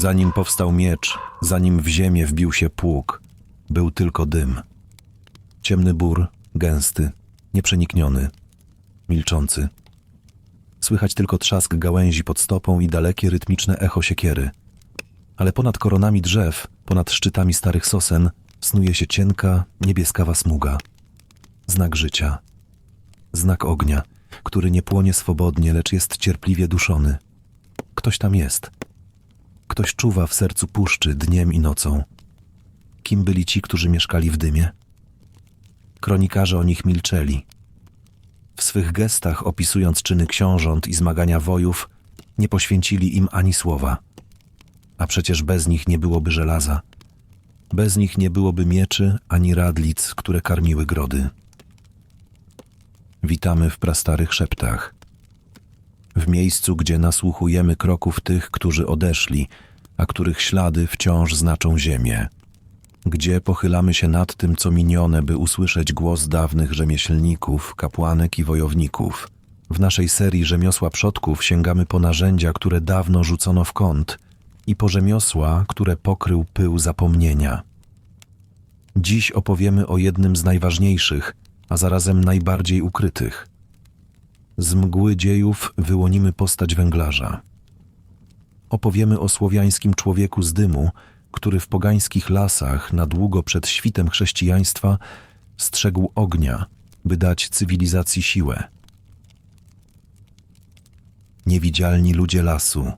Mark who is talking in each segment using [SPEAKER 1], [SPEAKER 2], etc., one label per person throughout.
[SPEAKER 1] Zanim powstał miecz, zanim w ziemię wbił się pług, był tylko dym. Ciemny bór, gęsty, nieprzenikniony, milczący. Słychać tylko trzask gałęzi pod stopą i dalekie rytmiczne echo siekiery. Ale ponad koronami drzew, ponad szczytami starych sosen, snuje się cienka, niebieskawa smuga. Znak życia. Znak ognia, który nie płonie swobodnie, lecz jest cierpliwie duszony. Ktoś tam jest. Ktoś czuwa w sercu puszczy dniem i nocą. Kim byli ci, którzy mieszkali w dymie? Kronikarze o nich milczeli. W swych gestach, opisując czyny książąt i zmagania wojów, nie poświęcili im ani słowa. A przecież bez nich nie byłoby żelaza. Bez nich nie byłoby mieczy ani radlic, które karmiły grody. Witamy w prastarych szeptach. W miejscu, gdzie nasłuchujemy kroków tych, którzy odeszli, a których ślady wciąż znaczą ziemię. Gdzie pochylamy się nad tym, co minione, by usłyszeć głos dawnych rzemieślników, kapłanek i wojowników. W naszej serii Rzemiosła Przodków sięgamy po narzędzia, które dawno rzucono w kąt i po rzemiosła, które pokrył pył zapomnienia. Dziś opowiemy o jednym z najważniejszych, a zarazem najbardziej ukrytych. Z mgły dziejów wyłonimy postać węglarza. Opowiemy o słowiańskim człowieku z dymu, który w pogańskich lasach na długo przed świtem chrześcijaństwa strzegł ognia, by dać cywilizacji siłę. Niewidzialni ludzie lasu.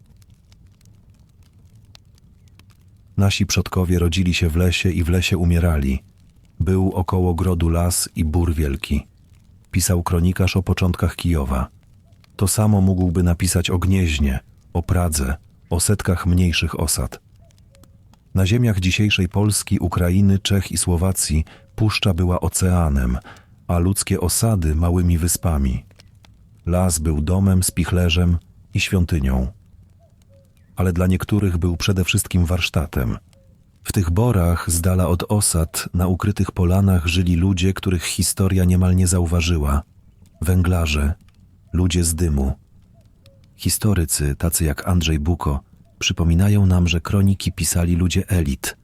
[SPEAKER 1] Nasi przodkowie rodzili się w lesie i w lesie umierali. Był około grodu las i bór wielki. Pisał kronikarz o początkach Kijowa. To samo mógłby napisać o Gnieźnie, o Pradze, o setkach mniejszych osad. Na ziemiach dzisiejszej Polski, Ukrainy, Czech i Słowacji puszcza była oceanem, a ludzkie osady małymi wyspami. Las był domem, spichlerzem i świątynią. Ale dla niektórych był przede wszystkim warsztatem. W tych borach, z dala od osad, na ukrytych polanach żyli ludzie, których historia niemal nie zauważyła. Węglarze, ludzie z dymu. Historycy, tacy jak Andrzej Buko, przypominają nam, że kroniki pisali ludzie elit.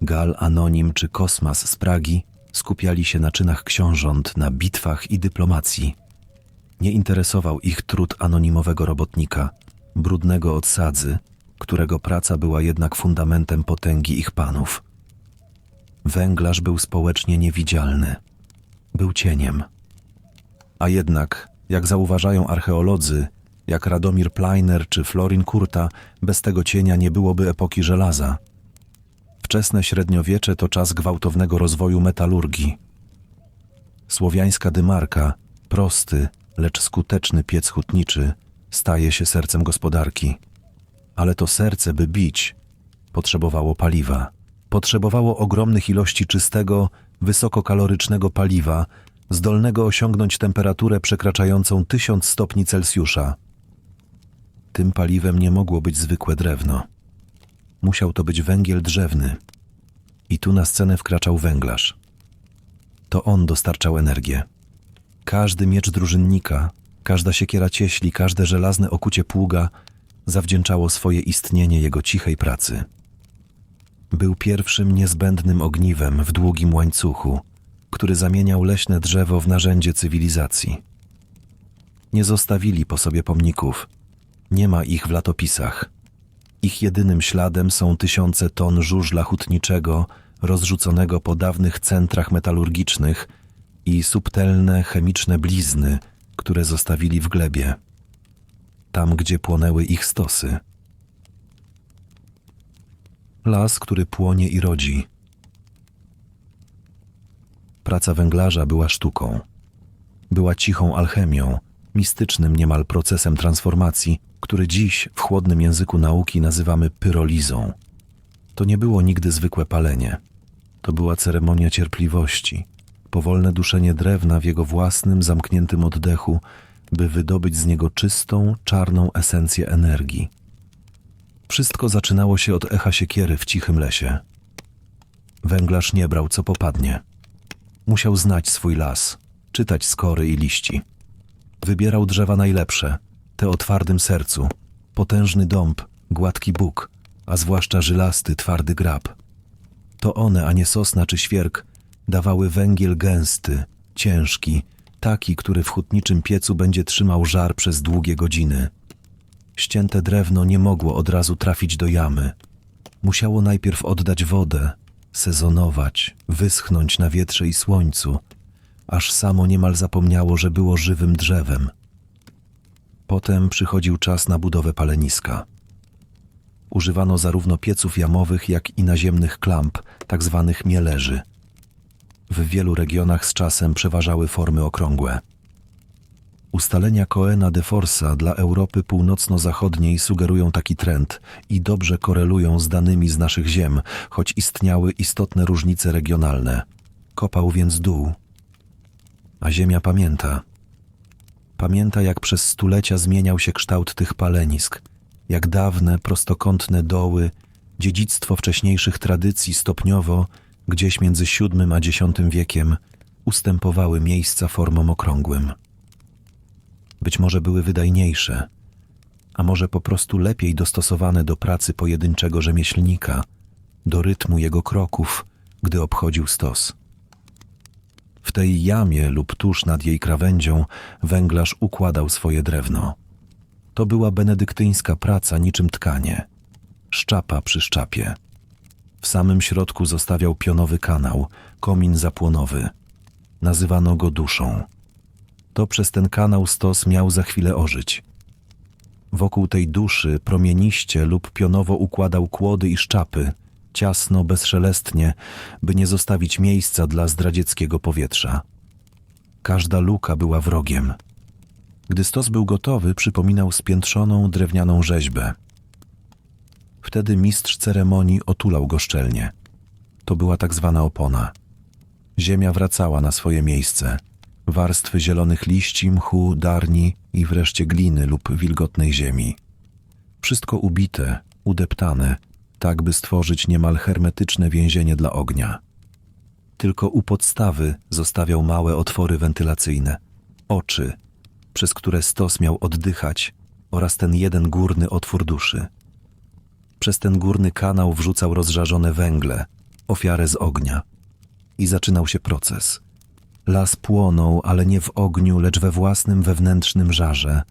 [SPEAKER 1] Gal Anonim czy Kosmas z Pragi skupiali się na czynach książąt, na bitwach i dyplomacji. Nie interesował ich trud anonimowego robotnika, brudnego od sadzy, którego praca była jednak fundamentem potęgi ich panów. Węglarz był społecznie niewidzialny. Był cieniem. A jednak, jak zauważają archeolodzy, jak Radomir Pleiner czy Florin Kurta, bez tego cienia nie byłoby epoki żelaza. Wczesne średniowiecze to czas gwałtownego rozwoju metalurgii. Słowiańska dymarka, prosty, lecz skuteczny piec hutniczy, staje się sercem gospodarki. Ale to serce, by bić, potrzebowało paliwa. Potrzebowało ogromnych ilości czystego, wysokokalorycznego paliwa, zdolnego osiągnąć temperaturę przekraczającą 1000 stopni Celsjusza. Tym paliwem nie mogło być zwykłe drewno. Musiał to być węgiel drzewny. I tu na scenę wkraczał węglarz. To on dostarczał energię. Każdy miecz drużynnika, każda siekiera cieśli, każde żelazne okucie pługa zawdzięczało swoje istnienie jego cichej pracy. Był pierwszym niezbędnym ogniwem w długim łańcuchu, który zamieniał leśne drzewo w narzędzie cywilizacji. Nie zostawili po sobie pomników, nie ma ich w latopisach. Ich jedynym śladem są tysiące ton żużla hutniczego rozrzuconego po dawnych centrach metalurgicznych i subtelne chemiczne blizny, które zostawili w glebie. Tam, gdzie płonęły ich stosy. Las, który płonie i rodzi. Praca węglarza była sztuką. Była cichą alchemią, mistycznym niemal procesem transformacji, który dziś w chłodnym języku nauki nazywamy pyrolizą. To nie było nigdy zwykłe palenie. To była ceremonia cierpliwości, powolne duszenie drewna w jego własnym, zamkniętym oddechu, by wydobyć z niego czystą, czarną esencję energii. Wszystko zaczynało się od echa siekiery w cichym lesie. Węglarz nie brał co popadnie. Musiał znać swój las, czytać skory i liści. Wybierał drzewa najlepsze, te o twardym sercu, potężny dąb, gładki bóg, a zwłaszcza żylasty, twardy grab. To one, a nie sosna czy świerk, dawały węgiel gęsty, ciężki, taki, który w hutniczym piecu będzie trzymał żar przez długie godziny. Ścięte drewno nie mogło od razu trafić do jamy. Musiało najpierw oddać wodę, sezonować, wyschnąć na wietrze i słońcu, aż samo niemal zapomniało, że było żywym drzewem. Potem przychodził czas na budowę paleniska. Używano zarówno pieców jamowych, jak i naziemnych klamp, tak zwanych mielerzy. W wielu regionach z czasem przeważały formy okrągłe. Ustalenia Coena de Forsa dla Europy północno-zachodniej sugerują taki trend i dobrze korelują z danymi z naszych ziem, choć istniały istotne różnice regionalne. Kopał więc dół, a ziemia pamięta. Pamięta, jak przez stulecia zmieniał się kształt tych palenisk, jak dawne, prostokątne doły, dziedzictwo wcześniejszych tradycji stopniowo, gdzieś między VII a X wiekiem, ustępowały miejsca formom okrągłym. Być może były wydajniejsze, a może po prostu lepiej dostosowane do pracy pojedynczego rzemieślnika, do rytmu jego kroków, gdy obchodził stos. W tej jamie lub tuż nad jej krawędzią węglarz układał swoje drewno. To była benedyktyńska praca niczym tkanie. Szczapa przy szczapie. W samym środku zostawiał pionowy kanał, komin zapłonowy. Nazywano go duszą. To przez ten kanał stos miał za chwilę ożyć. Wokół tej duszy promieniście lub pionowo układał kłody i szczapy, ciasno, bezszelestnie, by nie zostawić miejsca dla zdradzieckiego powietrza. Każda luka była wrogiem. Gdy stos był gotowy, przypominał spiętrzoną drewnianą rzeźbę. Wtedy mistrz ceremonii otulał go szczelnie. To była tak zwana opona. Ziemia wracała na swoje miejsce. Warstwy zielonych liści, mchu, darni i wreszcie gliny lub wilgotnej ziemi. Wszystko ubite, udeptane, tak by stworzyć niemal hermetyczne więzienie dla ognia. Tylko u podstawy zostawiał małe otwory wentylacyjne, oczy, przez które stos miał oddychać, oraz ten jeden górny otwór duszy. Przez ten górny kanał wrzucał rozżarzone węgle, ofiarę z ognia. I zaczynał się proces. Las płonął, ale nie w ogniu, lecz we własnym wewnętrznym żarze.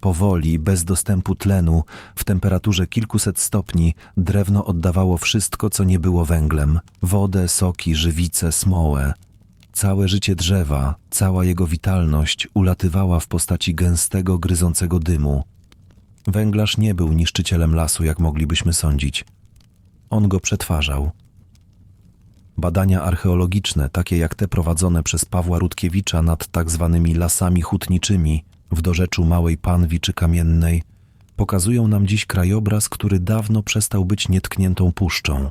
[SPEAKER 1] Powoli, bez dostępu tlenu, w temperaturze kilkuset stopni, drewno oddawało wszystko, co nie było węglem: wodę, soki, żywice, smołę. Całe życie drzewa, cała jego witalność ulatywała w postaci gęstego, gryzącego dymu. Węglarz nie był niszczycielem lasu, jak moglibyśmy sądzić. On go przetwarzał. Badania archeologiczne, takie jak te prowadzone przez Pawła Rutkiewicza nad tak zwanymi lasami hutniczymi w dorzeczu Małej Panwi czy Kamiennej, pokazują nam dziś krajobraz, który dawno przestał być nietkniętą puszczą.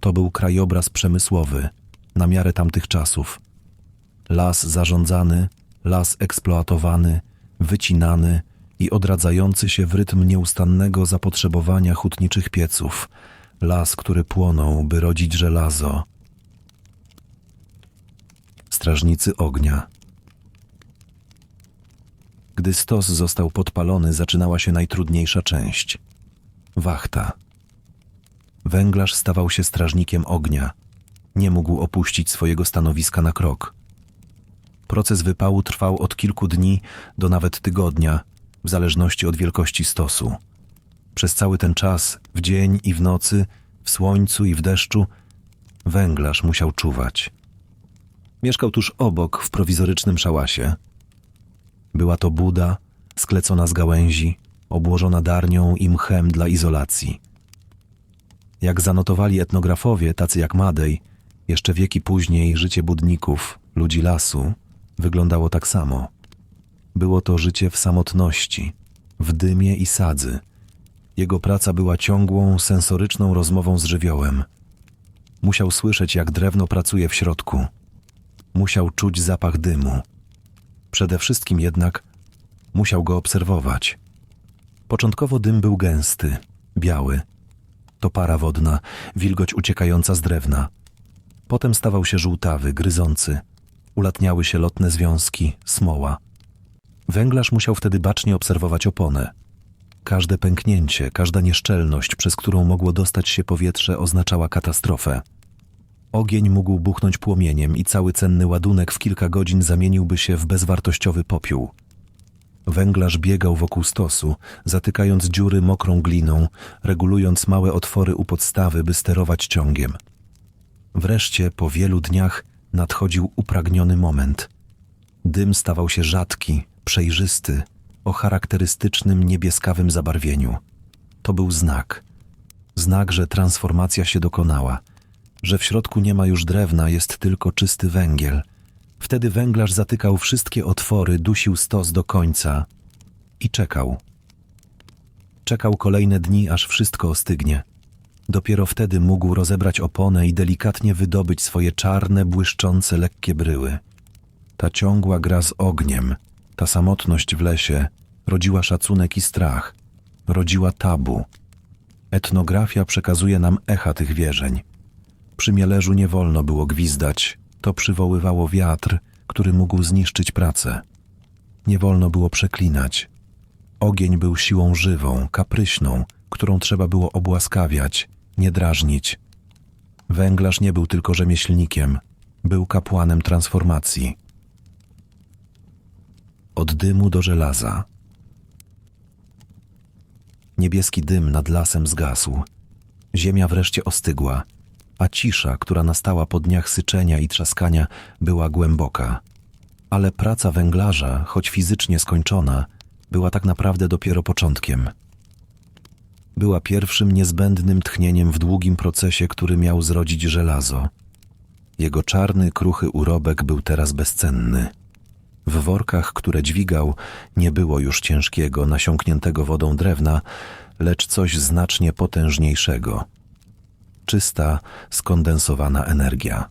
[SPEAKER 1] To był krajobraz przemysłowy, na miarę tamtych czasów. Las zarządzany, las eksploatowany, wycinany i odradzający się w rytm nieustannego zapotrzebowania hutniczych pieców, las, który płonął, by rodzić żelazo. Strażnicy ognia. Gdy stos został podpalony, zaczynała się najtrudniejsza część wachta. Węglarz stawał się strażnikiem ognia. Nie mógł opuścić swojego stanowiska na krok. Proces wypału trwał od kilku dni do nawet tygodnia, w zależności od wielkości stosu. Przez cały ten czas, w dzień i w nocy, w słońcu i w deszczu, węglarz musiał czuwać. Mieszkał tuż obok, w prowizorycznym szałasie. Była to buda, sklecona z gałęzi, obłożona darnią i mchem dla izolacji. Jak zanotowali etnografowie, tacy jak Madej, jeszcze wieki później życie budników, ludzi lasu, wyglądało tak samo. Było to życie w samotności, w dymie i sadzy. Jego praca była ciągłą, sensoryczną rozmową z żywiołem. Musiał słyszeć, jak drewno pracuje w środku. Musiał czuć zapach dymu. Przede wszystkim jednak musiał go obserwować. Początkowo dym był gęsty, biały. To para wodna, wilgoć uciekająca z drewna. Potem stawał się żółtawy, gryzący. Ulatniały się lotne związki, smoła. Węglarz musiał wtedy bacznie obserwować oponę. Każde pęknięcie, każda nieszczelność, przez którą mogło dostać się powietrze, oznaczała katastrofę. Ogień mógł buchnąć płomieniem i cały cenny ładunek w kilka godzin zamieniłby się w bezwartościowy popiół. Węglarz biegał wokół stosu, zatykając dziury mokrą gliną, regulując małe otwory u podstawy, by sterować ciągiem. Wreszcie, po wielu dniach, nadchodził upragniony moment. Dym stawał się rzadki, przejrzysty, o charakterystycznym niebieskawym zabarwieniu. To był znak. Znak, że transformacja się dokonała, że w środku nie ma już drewna, jest tylko czysty węgiel. Wtedy węglarz zatykał wszystkie otwory, dusił stos do końca i czekał. Czekał kolejne dni, aż wszystko ostygnie. Dopiero wtedy mógł rozebrać oponę i delikatnie wydobyć swoje czarne, błyszczące, lekkie bryły. Ta ciągła gra z ogniem, ta samotność w lesie rodziła szacunek i strach, rodziła tabu. Etnografia przekazuje nam echa tych wierzeń. Przy mielerzu nie wolno było gwizdać, to przywoływało wiatr, który mógł zniszczyć pracę. Nie wolno było przeklinać. Ogień był siłą żywą, kapryśną, którą trzeba było obłaskawiać, nie drażnić. Węglarz nie był tylko rzemieślnikiem, był kapłanem transformacji. Od dymu do żelaza. Niebieski dym nad lasem zgasł. Ziemia wreszcie ostygła, a cisza, która nastała po dniach syczenia i trzaskania, była głęboka. Ale praca węglarza, choć fizycznie skończona, była tak naprawdę dopiero początkiem. Była pierwszym niezbędnym tchnieniem w długim procesie, który miał zrodzić żelazo. Jego czarny, kruchy urobek był teraz bezcenny. W workach, które dźwigał, nie było już ciężkiego, nasiąkniętego wodą drewna, lecz coś znacznie potężniejszego. Czysta, skondensowana energia.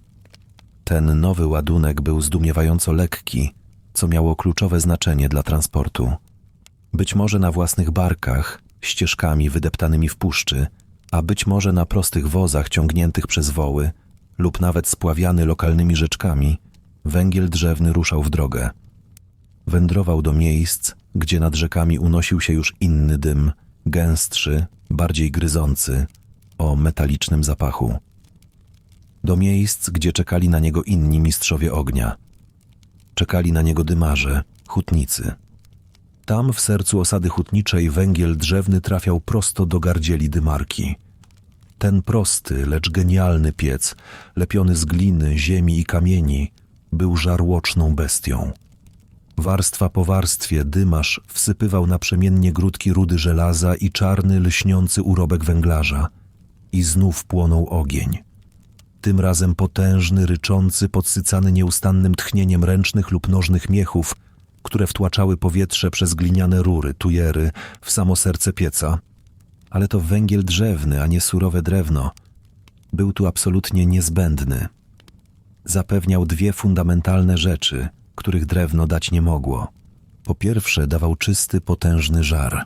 [SPEAKER 1] Ten nowy ładunek był zdumiewająco lekki, co miało kluczowe znaczenie dla transportu. Być może na własnych barkach, ścieżkami wydeptanymi w puszczy, a być może na prostych wozach ciągniętych przez woły lub nawet spławiany lokalnymi rzeczkami, węgiel drzewny ruszał w drogę. Wędrował do miejsc, gdzie nad rzekami unosił się już inny dym, gęstszy, bardziej gryzący, o metalicznym zapachu. Do miejsc, gdzie czekali na niego inni mistrzowie ognia. Czekali na niego dymarze, hutnicy. Tam, w sercu osady hutniczej, węgiel drzewny trafiał prosto do gardzieli dymarki. Ten prosty, lecz genialny piec, lepiony z gliny, ziemi i kamieni, był żarłoczną bestią. Warstwa po warstwie dymarz wsypywał naprzemiennie grudki rudy żelaza i czarny, lśniący urobek węglarza. I znów płonął ogień. Tym razem potężny, ryczący, podsycany nieustannym tchnieniem ręcznych lub nożnych miechów, które wtłaczały powietrze przez gliniane rury, tujery, w samo serce pieca. Ale to węgiel drzewny, a nie surowe drewno. Był tu absolutnie niezbędny. Zapewniał dwie fundamentalne rzeczy – których drewno dać nie mogło. Po pierwsze, dawał czysty, potężny żar.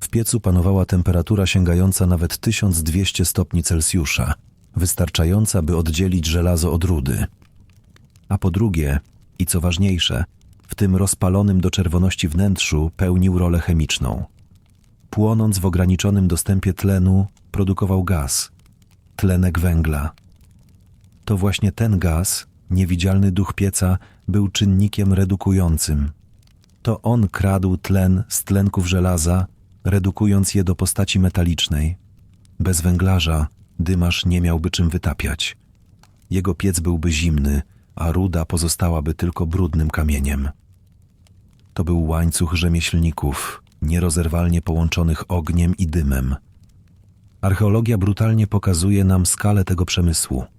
[SPEAKER 1] W piecu panowała temperatura sięgająca nawet 1200 stopni Celsjusza, wystarczająca, by oddzielić żelazo od rudy. A po drugie, i co ważniejsze, w tym rozpalonym do czerwoności wnętrzu pełnił rolę chemiczną. Płonąc w ograniczonym dostępie tlenu, produkował gaz tlenek węgla. To właśnie ten gaz, niewidzialny duch pieca, był czynnikiem redukującym. To on kradł tlen z tlenków żelaza, redukując je do postaci metalicznej. Bez węglarza dymarz nie miałby czym wytapiać. Jego piec byłby zimny, a ruda pozostałaby tylko brudnym kamieniem. To był łańcuch rzemieślników, nierozerwalnie połączonych ogniem i dymem. Archeologia brutalnie pokazuje nam skalę tego przemysłu –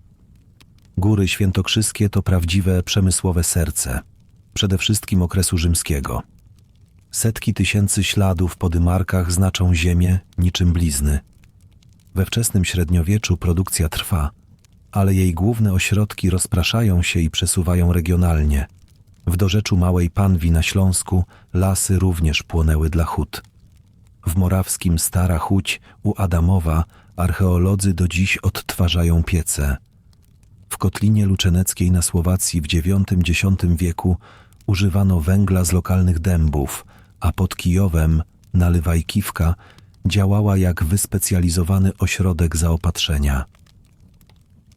[SPEAKER 1] Góry świętokrzyskie to prawdziwe przemysłowe serce, przede wszystkim okresu rzymskiego. Setki tysięcy śladów po dymarkach znaczą ziemię niczym blizny. We wczesnym średniowieczu produkcja trwa, ale jej główne ośrodki rozpraszają się i przesuwają regionalnie. W dorzeczu Małej Panwi na Śląsku lasy również płonęły dla hut. W morawskim Stara Huć u Adamowa archeolodzy do dziś odtwarzają piece – w kotlinie luczeneckiej na Słowacji w IX-X wieku używano węgla z lokalnych dębów, a pod Kijowem Nalywajkiwka działała jak wyspecjalizowany ośrodek zaopatrzenia.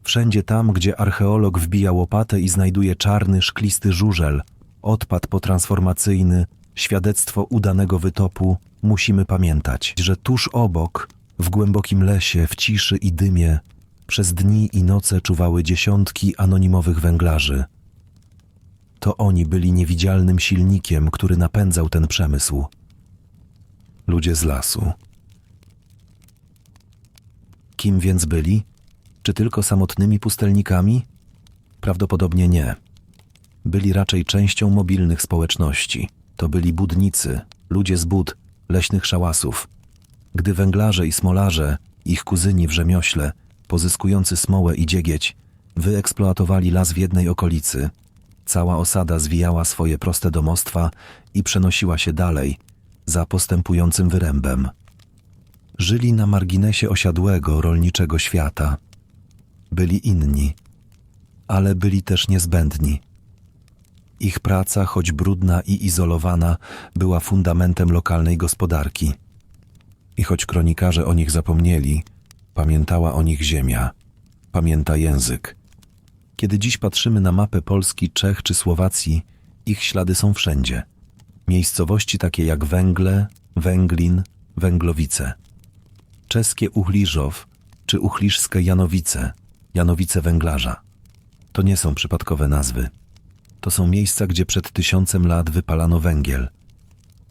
[SPEAKER 1] Wszędzie tam, gdzie archeolog wbija łopatę i znajduje czarny, szklisty żużel, odpad potransformacyjny, świadectwo udanego wytopu, musimy pamiętać, że tuż obok, w głębokim lesie, w ciszy i dymie, przez dni i noce czuwały dziesiątki anonimowych węglarzy. To oni byli niewidzialnym silnikiem, który napędzał ten przemysł. Ludzie z lasu. Kim więc byli? Czy tylko samotnymi pustelnikami? Prawdopodobnie nie. Byli raczej częścią mobilnych społeczności. To byli budnicy, ludzie z bud, leśnych szałasów. Gdy węglarze i smolarze, ich kuzyni w rzemiośle, pozyskujący smołę i dziegieć, wyeksploatowali las w jednej okolicy, cała osada zwijała swoje proste domostwa i przenosiła się dalej, za postępującym wyrębem. Żyli na marginesie osiadłego, rolniczego świata. Byli inni, ale byli też niezbędni. Ich praca, choć brudna i izolowana, była fundamentem lokalnej gospodarki. I choć kronikarze o nich zapomnieli, pamiętała o nich ziemia, pamięta język. Kiedy dziś patrzymy na mapę Polski, Czech czy Słowacji, ich ślady są wszędzie. Miejscowości takie jak Węgle, Węglin, Węglowice. Czeskie Uchliżow czy uchliżskie Janowice, Janowice Węglarza. To nie są przypadkowe nazwy. To są miejsca, gdzie przed tysiącem lat wypalano węgiel.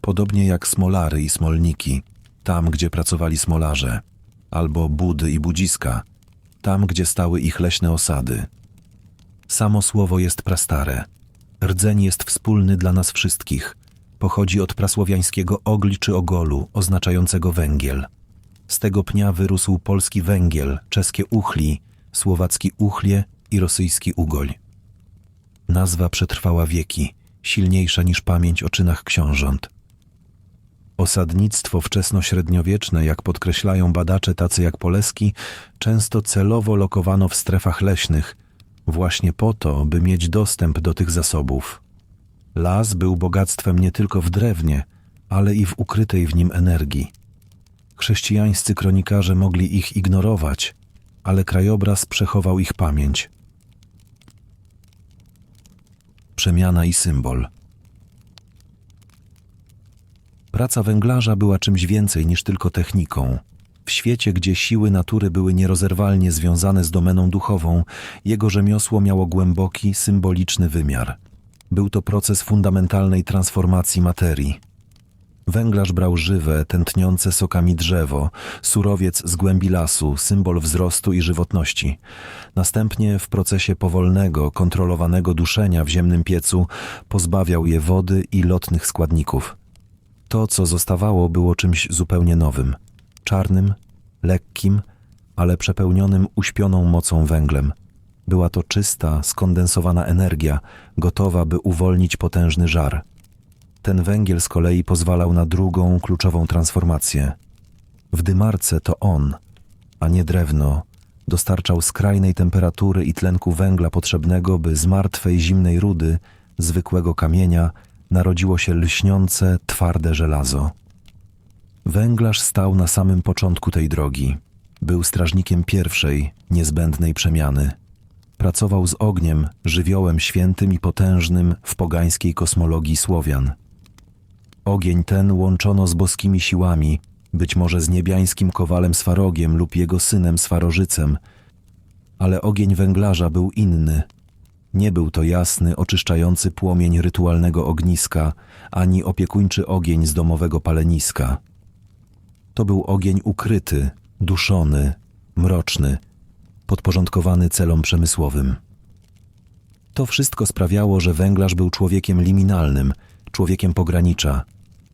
[SPEAKER 1] Podobnie jak smolary i smolniki, tam gdzie pracowali smolarze, albo budy i budziska, tam gdzie stały ich leśne osady. Samo słowo jest prastare. Rdzeń jest wspólny dla nas wszystkich. Pochodzi od prasłowiańskiego ogli czy ogolu, oznaczającego węgiel. Z tego pnia wyrósł polski węgiel, czeskie uchli, słowacki uchlie i rosyjski ugoń. Nazwa przetrwała wieki, silniejsza niż pamięć o czynach książąt. Osadnictwo wczesnośredniowieczne, jak podkreślają badacze tacy jak Poleski, często celowo lokowano w strefach leśnych, właśnie po to, by mieć dostęp do tych zasobów. Las był bogactwem nie tylko w drewnie, ale i w ukrytej w nim energii. Chrześcijańscy kronikarze mogli ich ignorować, ale krajobraz przechował ich pamięć. Przemiana i symbol. Praca węglarza była czymś więcej niż tylko techniką. W świecie, gdzie siły natury były nierozerwalnie związane z domeną duchową, jego rzemiosło miało głęboki, symboliczny wymiar. Był to proces fundamentalnej transformacji materii. Węglarz brał żywe, tętniące sokami drzewo, surowiec z głębi lasu, symbol wzrostu i żywotności. Następnie w procesie powolnego, kontrolowanego duszenia w ziemnym piecu pozbawiał je wody i lotnych składników. To, co zostawało, było czymś zupełnie nowym czarnym, lekkim, ale przepełnionym uśpioną mocą węglem. Była to czysta, skondensowana energia, gotowa, by uwolnić potężny żar. Ten węgiel z kolei pozwalał na drugą, kluczową transformację. W dymarce to on, a nie drewno, dostarczał skrajnej temperatury i tlenku węgla potrzebnego, by z martwej, zimnej rudy, zwykłego kamienia, narodziło się lśniące, twarde żelazo. Węglarz stał na samym początku tej drogi. Był strażnikiem pierwszej, niezbędnej przemiany. Pracował z ogniem, żywiołem świętym i potężnym w pogańskiej kosmologii Słowian. Ogień ten łączono z boskimi siłami, być może z niebiańskim kowalem Swarogiem lub jego synem Swarożycem, ale ogień węglarza był inny. Nie był to jasny, oczyszczający płomień rytualnego ogniska, ani opiekuńczy ogień z domowego paleniska. To był ogień ukryty, duszony, mroczny, podporządkowany celom przemysłowym. To wszystko sprawiało, że węglarz był człowiekiem liminalnym, człowiekiem pogranicza,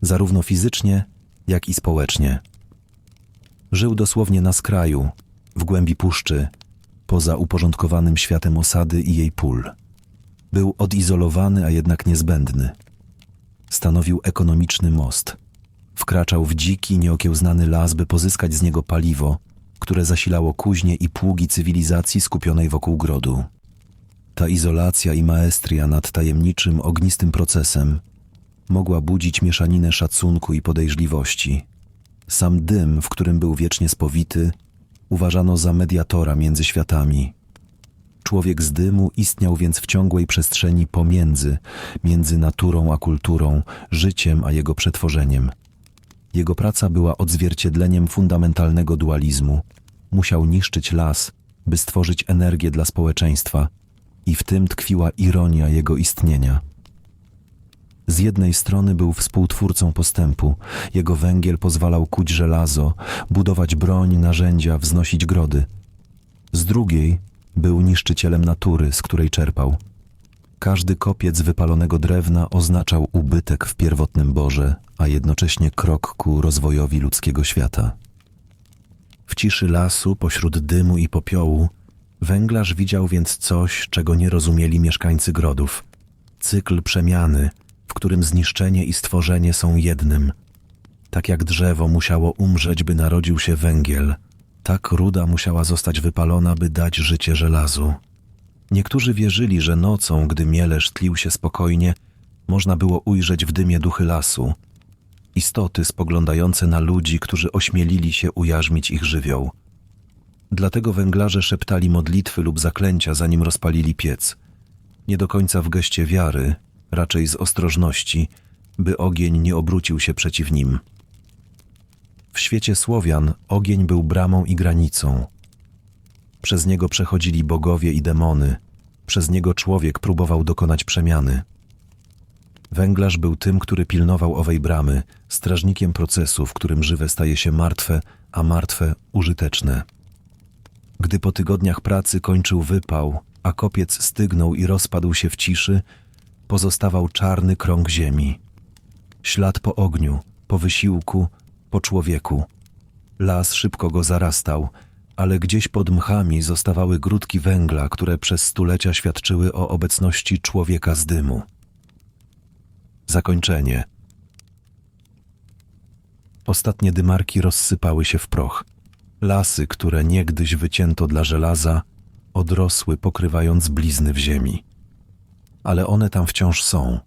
[SPEAKER 1] zarówno fizycznie, jak i społecznie. Żył dosłownie na skraju, w głębi puszczy, poza uporządkowanym światem osady i jej pól. Był odizolowany, a jednak niezbędny. Stanowił ekonomiczny most. Wkraczał w dziki, nieokiełznany las, by pozyskać z niego paliwo, które zasilało kuźnie i pługi cywilizacji skupionej wokół grodu. Ta izolacja i maestria nad tajemniczym, ognistym procesem mogła budzić mieszaninę szacunku i podejrzliwości. Sam dym, w którym był wiecznie spowity, uważano za mediatora między światami. Człowiek z dymu istniał więc w ciągłej przestrzeni pomiędzy, między naturą a kulturą, życiem a jego przetworzeniem. Jego praca była odzwierciedleniem fundamentalnego dualizmu. Musiał niszczyć las, by stworzyć energię dla społeczeństwa, i w tym tkwiła ironia jego istnienia. Z jednej strony był współtwórcą postępu, jego węgiel pozwalał kuć żelazo, budować broń, narzędzia, wznosić grody. Z drugiej był niszczycielem natury, z której czerpał. Każdy kopiec wypalonego drewna oznaczał ubytek w pierwotnym Boże, a jednocześnie krok ku rozwojowi ludzkiego świata. W ciszy lasu, pośród dymu i popiołu, węglarz widział więc coś, czego nie rozumieli mieszkańcy grodów. Cykl przemiany, w którym zniszczenie i stworzenie są jednym. Tak jak drzewo musiało umrzeć, by narodził się węgiel, tak ruda musiała zostać wypalona, by dać życie żelazu. Niektórzy wierzyli, że nocą, gdy mielesz tlił się spokojnie, można było ujrzeć w dymie duchy lasu, istoty spoglądające na ludzi, którzy ośmielili się ujarzmić ich żywioł. Dlatego węglarze szeptali modlitwy lub zaklęcia, zanim rozpalili piec. Nie do końca w geście wiary, raczej z ostrożności, by ogień nie obrócił się przeciw nim. W świecie Słowian ogień był bramą i granicą. Przez niego przechodzili bogowie i demony, przez niego człowiek próbował dokonać przemiany. Węglarz był tym, który pilnował owej bramy, strażnikiem procesu, w którym żywe staje się martwe, a martwe użyteczne. Gdy po tygodniach pracy kończył wypał, a kopiec stygnął i rozpadł się w ciszy, pozostawał czarny krąg ziemi. Ślad po ogniu, po wysiłku, po człowieku. Las szybko go zarastał, ale gdzieś pod mchami zostawały grudki węgla, które przez stulecia świadczyły o obecności człowieka z dymu. Zakończenie. Ostatnie dymarki rozsypały się w proch. Lasy, które niegdyś wycięto dla żelaza, odrosły, pokrywając blizny w ziemi. Ale one tam wciąż są.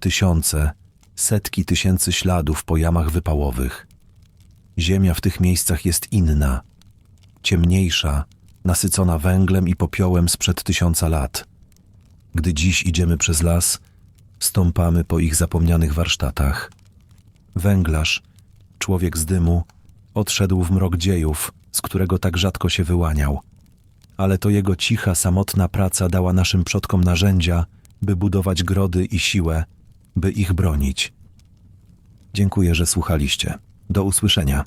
[SPEAKER 1] Tysiące, setki tysięcy śladów po jamach wypałowych. Ziemia w tych miejscach jest inna, ciemniejsza, nasycona węglem i popiołem sprzed tysiąca lat. Gdy dziś idziemy przez las, stąpamy po ich zapomnianych warsztatach. Węglarz, człowiek z dymu, odszedł w mrok dziejów, z którego tak rzadko się wyłaniał. Ale to jego cicha, samotna praca dała naszym przodkom narzędzia, by budować grody i siłę, by ich bronić. Dziękuję, że słuchaliście. Do usłyszenia.